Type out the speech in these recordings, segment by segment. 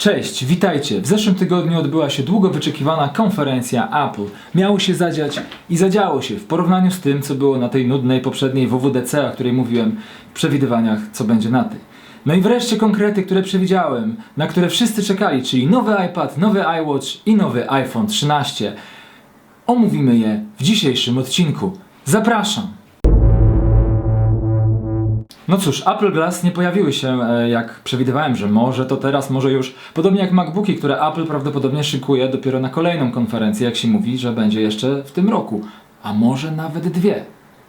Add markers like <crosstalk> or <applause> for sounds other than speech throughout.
Cześć, witajcie. W zeszłym tygodniu odbyła się długo wyczekiwana konferencja Apple. Miało się zadziać i zadziało się w porównaniu z tym, co było na tej nudnej poprzedniej WWDC, o której mówiłem w przewidywaniach, co będzie na tej. No i wreszcie konkrety, które przewidziałem, na które wszyscy czekali, czyli nowy iPad, nowy iWatch i nowy iPhone 13. Omówimy je w dzisiejszym odcinku. Zapraszam! No cóż, Apple Glass nie pojawiły się e, jak przewidywałem, że może to teraz, może już. Podobnie jak MacBooki, które Apple prawdopodobnie szykuje dopiero na kolejną konferencję, jak się mówi, że będzie jeszcze w tym roku. A może nawet dwie.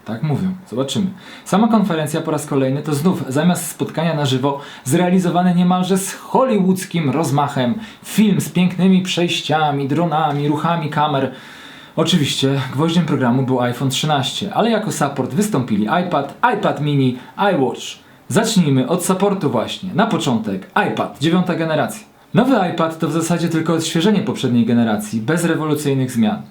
Tak mówią, zobaczymy. Sama konferencja po raz kolejny to znów zamiast spotkania na żywo zrealizowany niemalże z hollywoodzkim rozmachem film z pięknymi przejściami, dronami, ruchami kamer. Oczywiście gwoździem programu był iPhone 13, ale jako support wystąpili iPad, iPad mini, iWatch. Zacznijmy od supportu właśnie. Na początek iPad, dziewiąta generacja. Nowy iPad to w zasadzie tylko odświeżenie poprzedniej generacji, bez rewolucyjnych zmian.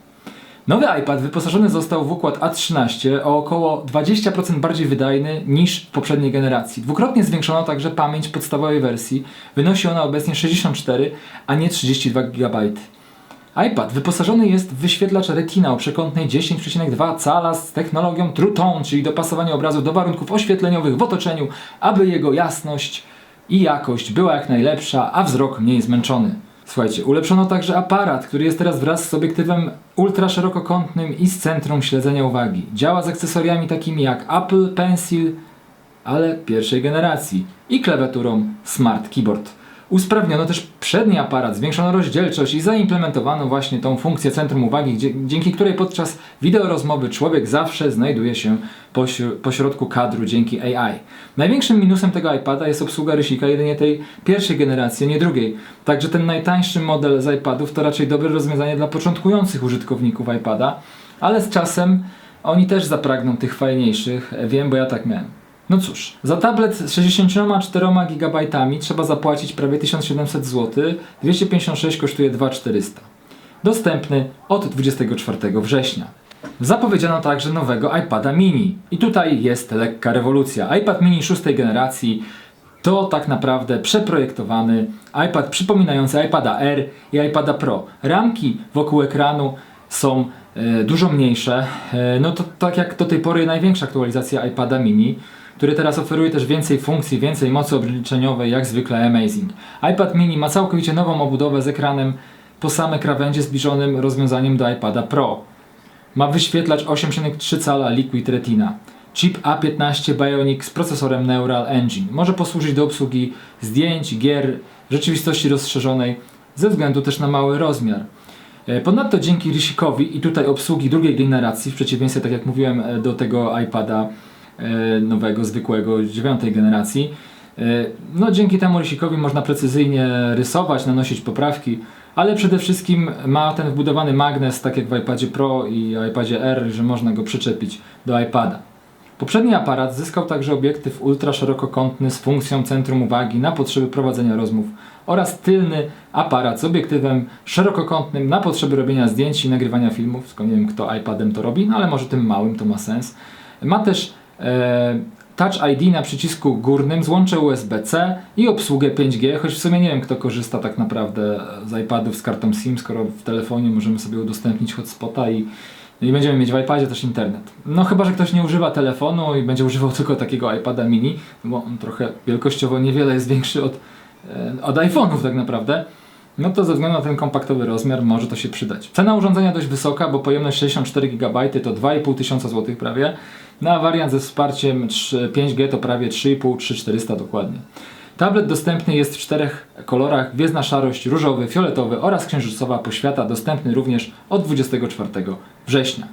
Nowy iPad wyposażony został w układ A13 o około 20% bardziej wydajny niż w poprzedniej generacji. Dwukrotnie zwiększono także pamięć podstawowej wersji. Wynosi ona obecnie 64, a nie 32 GB. iPad wyposażony jest w wyświetlacz Retina o przekątnej 10,2 cala z technologią True Tone, czyli dopasowanie obrazu do warunków oświetleniowych w otoczeniu, aby jego jasność i jakość była jak najlepsza, a wzrok mniej zmęczony. Słuchajcie, ulepszono także aparat, który jest teraz wraz z obiektywem ultraszerokokątnym i z centrum śledzenia uwagi. Działa z akcesoriami takimi jak Apple Pencil, ale pierwszej generacji i klawiaturą Smart Keyboard. Usprawniono też przedni aparat, zwiększono rozdzielczość i zaimplementowano właśnie tą funkcję centrum uwagi, dzięki której podczas wideorozmowy człowiek zawsze znajduje się pośro- pośrodku kadru dzięki AI. Największym minusem tego iPada jest obsługa rysika jedynie tej pierwszej generacji, nie drugiej. Także ten najtańszy model z iPadów to raczej dobre rozwiązanie dla początkujących użytkowników iPada, ale z czasem oni też zapragną tych fajniejszych, wiem, bo ja tak miałem. No cóż, za tablet z 64 GB trzeba zapłacić prawie 1700 zł, 256 kosztuje 2400. Dostępny od 24 września. Zapowiedziano także nowego iPada mini. I tutaj jest lekka rewolucja. iPad mini szóstej generacji to tak naprawdę przeprojektowany iPad przypominający iPada R i iPada Pro. Ramki wokół ekranu są e, dużo mniejsze. E, no to tak jak do tej pory największa aktualizacja iPada mini, który teraz oferuje też więcej funkcji, więcej mocy obliczeniowej, jak zwykle Amazing. iPad mini ma całkowicie nową obudowę z ekranem po same krawędzie zbliżonym rozwiązaniem do iPada Pro. Ma wyświetlacz 8,3 cala Liquid Retina. Chip A15 Bionic z procesorem Neural Engine. Może posłużyć do obsługi zdjęć, gier, rzeczywistości rozszerzonej, ze względu też na mały rozmiar. E, Ponadto dzięki rysikowi i tutaj obsługi drugiej generacji, w przeciwieństwie, tak jak mówiłem, e, do tego iPada nowego, zwykłego, dziewiątej generacji, e, no dzięki temu rysikowi można precyzyjnie rysować, nanosić poprawki, ale przede wszystkim ma ten wbudowany magnes, tak jak w iPadzie Pro i iPadzie R, że można go przyczepić do iPada. Poprzedni aparat zyskał także obiektyw ultraszerokokątny z funkcją centrum uwagi na potrzeby prowadzenia rozmów oraz tylny aparat z obiektywem szerokokątnym na potrzeby robienia zdjęć i nagrywania filmów. Tylko nie wiem kto iPadem to robi, no ale może tym małym to ma sens. Ma też e, Touch ID na przycisku górnym, złącze USB-C i obsługę 5G, choć w sumie nie wiem kto korzysta tak naprawdę z iPadów z kartą SIM, skoro w telefonie możemy sobie udostępnić hotspota i i będziemy mieć w iPadzie też internet. No chyba, że ktoś nie używa telefonu i będzie używał <laughs> tylko takiego iPada mini, bo on trochę wielkościowo niewiele jest większy od, e, od iPhone'ów tak naprawdę. No to ze względu na ten kompaktowy rozmiar może to się przydać. Cena urządzenia dość wysoka, bo pojemność 64 GB to 2,5 tysiąca złotych prawie. Na wariant ze wsparciem 3 5G to prawie 3,5-3400 dokładnie. Tablet dostępny jest w czterech kolorach, gwiezdna szarość, różowy, fioletowy oraz księżycowa poświata, dostępny również od 24 września.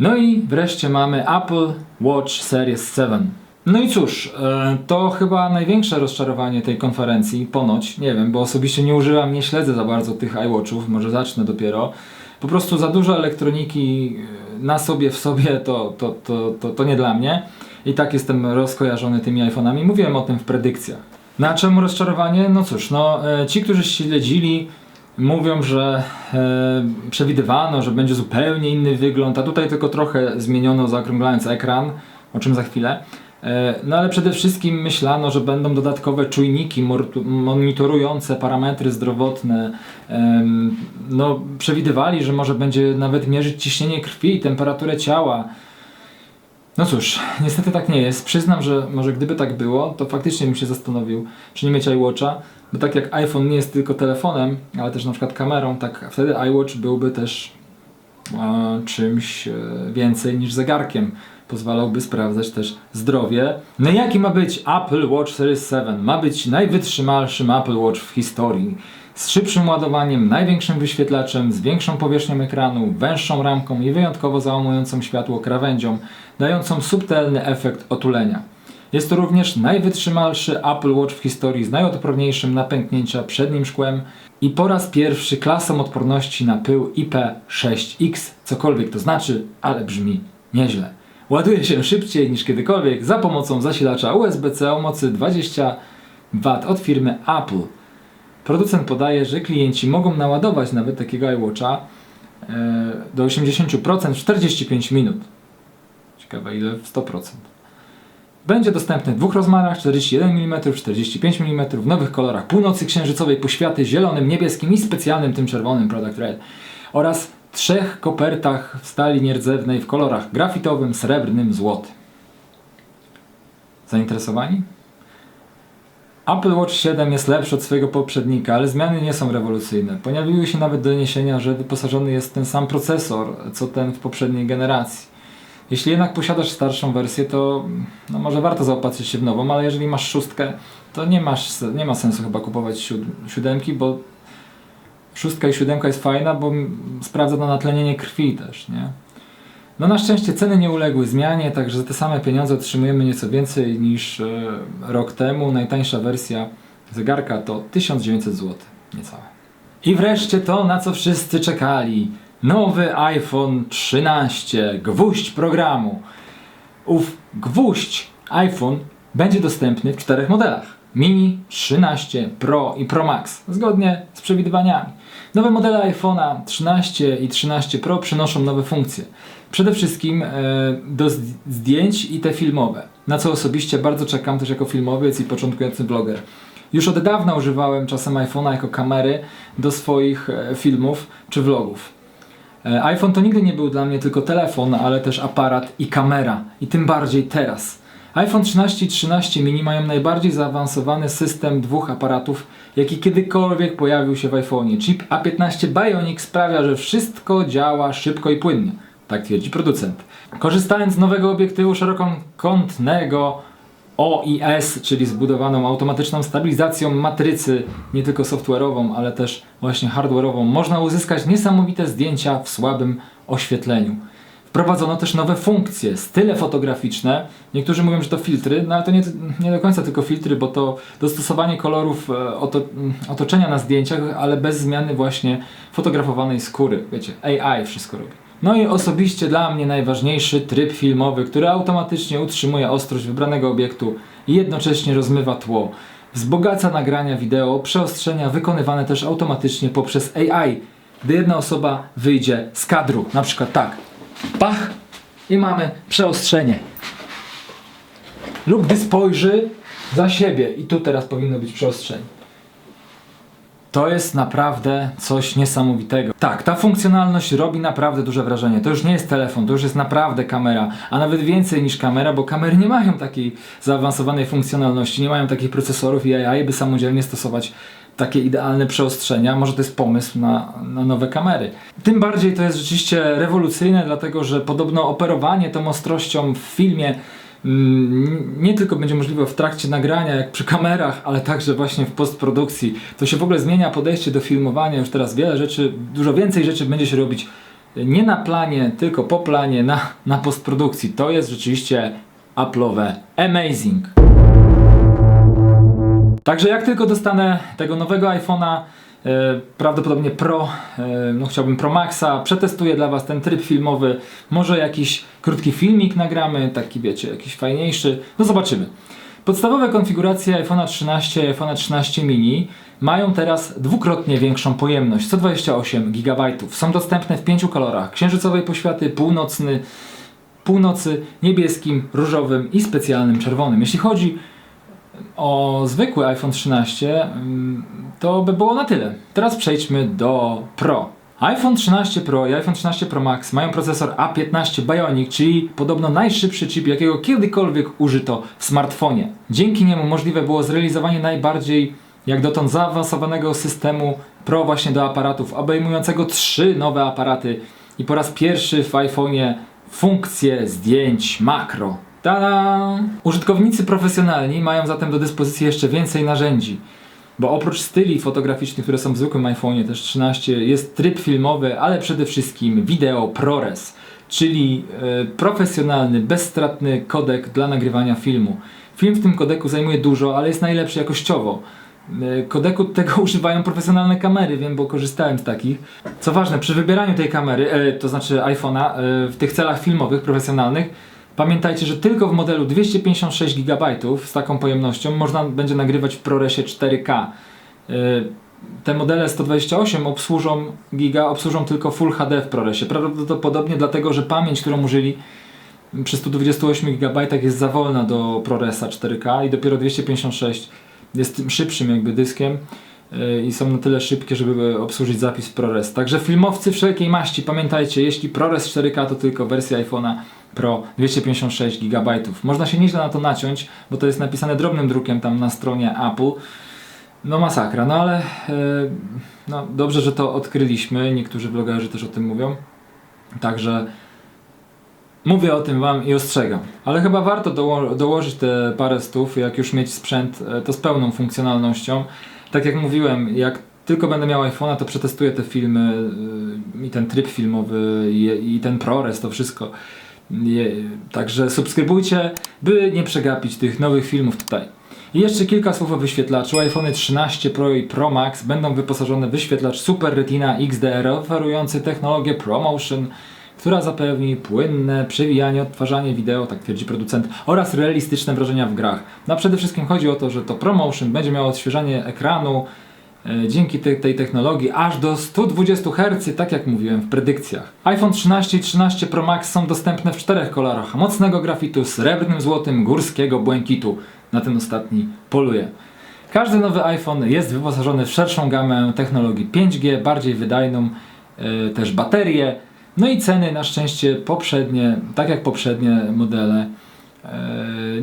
No i wreszcie mamy Apple Watch Series 7. No i cóż, e, to chyba największe rozczarowanie tej konferencji, ponoć, nie wiem, bo osobiście nie używam, nie śledzę za bardzo tych iWatchów, może zacznę dopiero. Po prostu za dużo elektroniki na sobie, w sobie, to, to, to, to, to nie dla mnie. I tak jestem rozkojarzony tymi iPhone'ami. Mówiłem o tym w predykcjach. Na czemu rozczarowanie? No cóż, no e, ci, którzy śledzili, mówią, że e, przewidywano, że będzie zupełnie inny wygląd, a tutaj tylko trochę zmieniono, zaokrąglając ekran, o czym za chwilę. E, No ale przede wszystkim myślano, że będą dodatkowe czujniki monitorujące parametry zdrowotne. No, przewidywali, że może będzie nawet mierzyć ciśnienie krwi, temperaturę ciała. No cóż, niestety tak nie jest. Przyznam, że może gdyby tak było, to faktycznie bym się zastanowił, czy nie mieć iWatcha, bo tak jak iPhone nie jest tylko telefonem, ale też na przykład kamerą, tak wtedy iWatch byłby też czymś e, więcej niż zegarkiem. Pozwalałby sprawdzać też zdrowie. No i jaki ma być Apple Watch Series 7? Ma być najwytrzymalszym Apple Watch w historii. Z szybszym ładowaniem, największym wyświetlaczem, z większą powierzchnią ekranu, węższą ramką i wyjątkowo załamującą światło krawędzią, dającą subtelny efekt otulenia. Jest to również najwytrzymalszy Apple Watch w historii z najodporniejszym na pęknięcia przednim szkłem i po raz pierwszy klasą odporności na pył IP6X, cokolwiek to znaczy, ale brzmi nieźle. Ładuje się szybciej niż kiedykolwiek za pomocą zasilacza USB-C o mocy 20 W od firmy Apple. Producent podaje, że klienci mogą naładować nawet takiego iWatcha e, do 80% w 45 minut. Ciekawe ile w 100%. Będzie dostępny w dwóch rozmiarach 41 mm, 45 mm, w nowych kolorach północy księżycowej, poświaty zielonym, niebieskim i specjalnym tym czerwonym Product Red oraz trzech kopertach w stali nierdzewnej w kolorach grafitowym, srebrnym, złotym. Zainteresowani? Apple Watch 7 jest lepszy od swojego poprzednika, ale zmiany nie są rewolucyjne. Pojawiły się nawet doniesienia, że wyposażony jest ten sam procesor, co ten w poprzedniej generacji. Jeśli jednak posiadasz starszą wersję, to no może warto zaopatrzyć się w nową, ale jeżeli masz szóstkę, to nie, masz, nie ma sensu chyba kupować siód- siódemki, bo szóstka i siódemka jest fajna, bo sprawdza to natlenienie krwi też, nie? No na szczęście ceny nie uległy zmianie, także za te same pieniądze otrzymujemy nieco więcej niż e, rok temu. Najtańsza wersja zegarka to 1900 zł, niecałe. I wreszcie to, na co wszyscy czekali. Nowy iPhone 13, gwóźdź programu. Ów gwóźdź iPhone będzie dostępny w czterech modelach. Mini, 13, Pro i Pro Max, zgodnie z przewidywaniami. Nowe modele iPhone'a 13 i 13 Pro przynoszą nowe funkcje. Przede wszystkim e, do zd- zdjęć i te filmowe, na co osobiście bardzo czekam też jako filmowiec i początkujący vloger. Już od dawna używałem czasem iPhone'a jako kamery do swoich e, filmów czy vlogów. E, iPhone to nigdy nie był dla mnie tylko telefon, ale też aparat i kamera. I tym bardziej teraz. iPhone 13 i 13 mini mają najbardziej zaawansowany system dwóch aparatów, jaki kiedykolwiek pojawił się w iPhone'ie. Chip A15 Bionic sprawia, że wszystko działa szybko i płynnie. Tak twierdzi producent. Korzystając z nowego obiektywu szerokokątnego OIS, czyli zbudowaną automatyczną stabilizacją matrycy, nie tylko software'ową, ale też właśnie hardware'ową, można uzyskać niesamowite zdjęcia w słabym oświetleniu. Wprowadzono też nowe funkcje, style fotograficzne. Niektórzy mówią, że to filtry, no ale to nie, nie do końca tylko filtry, bo to dostosowanie kolorów e, oto, m, otoczenia na zdjęciach, ale bez zmiany właśnie fotografowanej skóry. Wiecie, AI wszystko robi. No i osobiście dla mnie najważniejszy tryb filmowy, który automatycznie utrzymuje ostrość wybranego obiektu i jednocześnie rozmywa tło. Wzbogaca nagrania wideo, przeostrzenia wykonywane też automatycznie poprzez AI, gdy jedna osoba wyjdzie z kadru, na przykład tak. Pach i mamy przeostrzenie. Lub gdy spojrzy za siebie i tu teraz powinno być przeostrzenie. To jest naprawdę coś niesamowitego. Tak, ta funkcjonalność robi naprawdę duże wrażenie. To już nie jest telefon, to już jest naprawdę kamera, a nawet więcej niż kamera, bo kamery nie mają takiej zaawansowanej funkcjonalności, nie mają takich procesorów i AI, by samodzielnie stosować takie idealne przeostrzenia. Może to jest pomysł na, na nowe kamery. Tym bardziej to jest rzeczywiście rewolucyjne, dlatego że podobno operowanie tą ostrością w filmie nie tylko będzie możliwe w trakcie nagrania, jak przy kamerach, ale także właśnie w postprodukcji. To się w ogóle zmienia podejście do filmowania. Już teraz wiele rzeczy, dużo więcej rzeczy będzie się robić nie na planie, tylko po planie, na, na postprodukcji. To jest rzeczywiście Apple'owe amazing. Także jak tylko dostanę tego nowego iPhone'a, e, prawdopodobnie Pro, e, no chciałbym Pro Maxa, przetestuję dla Was ten tryb filmowy, może jakiś krótki filmik nagramy, taki wiecie, jakiś fajniejszy, no zobaczymy. Podstawowe konfiguracje iPhone'a 13 i iPhone'a 13 mini mają teraz dwukrotnie większą pojemność, 128 GB. Są dostępne w pięciu kolorach, księżycowej poświaty, północny, północy, niebieskim, różowym i specjalnym czerwonym. Jeśli chodzi o zwykły iPhone 13, mm, to by było na tyle. Teraz przejdźmy do Pro. iPhone 13 Pro i iPhone 13 Pro Max mają procesor A15 Bionic, czyli podobno najszybszy chip, jakiego kiedykolwiek użyto w smartfonie. Dzięki niemu możliwe było zrealizowanie najbardziej jak dotąd zaawansowanego systemu Pro właśnie do aparatów, obejmującego trzy nowe aparaty i po raz pierwszy w iPhone'ie funkcję zdjęć makro. Tada! Użytkownicy profesjonalni mają zatem do dyspozycji jeszcze więcej narzędzi. Bo oprócz styli fotograficznych, które są w zwykłym iPhone'ie, też 13, jest tryb filmowy, ale przede wszystkim wideo ProRes, czyli e, profesjonalny, bezstratny kodek dla nagrywania filmu. Film w tym kodeku zajmuje dużo, ale jest najlepszy jakościowo. E, Kodeku tego <laughs> używają profesjonalne kamery, wiem, bo korzystałem z takich. Co ważne, przy wybieraniu tej kamery, e, to znaczy iPhone'a, e, w tych celach filmowych, profesjonalnych, pamiętajcie, że tylko w modelu 256 GB z taką pojemnością można będzie nagrywać w ProResie 4K. E, Te modele 128 obsłużą giga, obsłużą tylko Full HD w ProResie. Prawdopodobnie dlatego, że pamięć, którą użyli przy 128 GB jest za wolna do ProResa 4K i dopiero 256 jest tym szybszym jakby dyskiem yy, i są na tyle szybkie, żeby obsłużyć zapis ProRes. Także filmowcy wszelkiej maści, pamiętajcie, jeśli ProRes 4K to tylko wersja iPhone'a Pro 256 GB. Można się nieźle na to naciąć, bo to jest napisane drobnym drukiem tam na stronie Apple. No masakra, no ale yy, no, dobrze, że to odkryliśmy. Niektórzy vlogerzy też o tym mówią. Także Mówię o tym wam i ostrzegam. Ale chyba warto doło dołożyć te parę stów, jak już mieć sprzęt, e, to z pełną funkcjonalnością. Tak jak mówiłem, jak tylko będę miał iPhone'a, to przetestuję te filmy yy, i ten tryb filmowy i, i ten ProRes, to wszystko. Także subskrybujcie, by nie przegapić tych nowych filmów tutaj. I jeszcze kilka słów o wyświetlaczu. iPhone 13 Pro i Pro Max będą wyposażone w wyświetlacz Super Retina XDR oferujący technologię ProMotion która zapewni płynne przewijanie, odtwarzanie wideo, tak twierdzi producent, oraz realistyczne wrażenia w grach. No a przede wszystkim chodzi o to, że to ProMotion będzie miało odświeżanie ekranu dzięki tej, tej technologii aż do 120 Hz, tak jak mówiłem w predykcjach. iPhone 13 i 13 Pro Max są dostępne w czterech kolorach: mocnego grafitu, srebrnym, złotym, górskiego, błękitu. Na ten ostatni poluję. Każdy nowy iPhone jest wyposażony w szerszą gamę technologii 5G, bardziej wydajną, e, też baterię, no i ceny na szczęście poprzednie, tak jak poprzednie modele. E,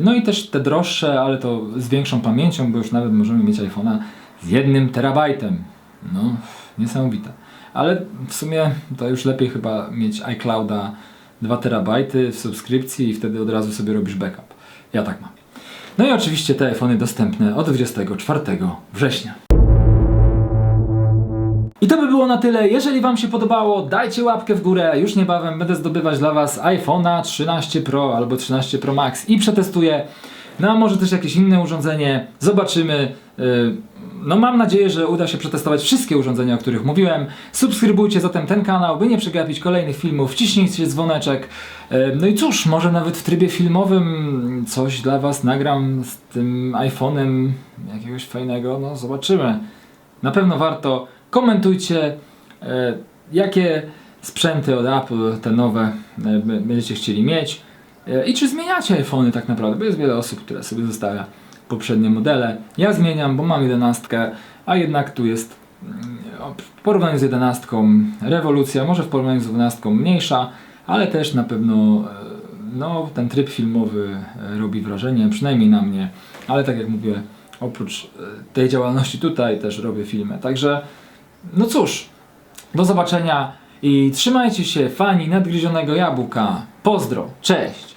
No i też te droższe, ale to z większą pamięcią, bo już nawet możemy mieć iPhone'a z jednym terabajtem. No, niesamowite. Ale w sumie to już lepiej chyba mieć iClouda 2 terabajty w subskrypcji i wtedy od razu sobie robisz backup. Ja tak mam. No i oczywiście te iPhony dostępne od 24 września. I to by było na tyle. Jeżeli Wam się podobało, dajcie łapkę w górę. Już niebawem będę zdobywać dla Was iPhone'a 13 Pro albo 13 Pro Max i przetestuję. No a może też jakieś inne urządzenie. Zobaczymy. Yy, No mam nadzieję, że uda się przetestować wszystkie urządzenia, o których mówiłem. Subskrybujcie zatem ten kanał, by nie przegapić kolejnych filmów. Wciśnijcie dzwoneczek. No i cóż, może nawet w trybie filmowym coś dla Was nagram z tym iPhone'em jakiegoś fajnego. No zobaczymy. Na pewno warto. Komentujcie, e, jakie sprzęty od Apple, te nowe, e, będziecie chcieli mieć. E, I czy zmieniacie iPhony tak naprawdę, bo jest wiele osób, które sobie zostawia poprzednie modele. Ja zmieniam, bo mam 11, a jednak tu jest mm, w porównaniu z 11 rewolucja, może w porównaniu z 12 mniejsza, ale też na pewno e, no, ten tryb filmowy e, robi wrażenie, przynajmniej na mnie. Ale tak jak mówię, oprócz e, tej działalności tutaj też robię filmy. Także no cóż, do zobaczenia i trzymajcie się fani nadgryzionego jabłka. Pozdro, cześć!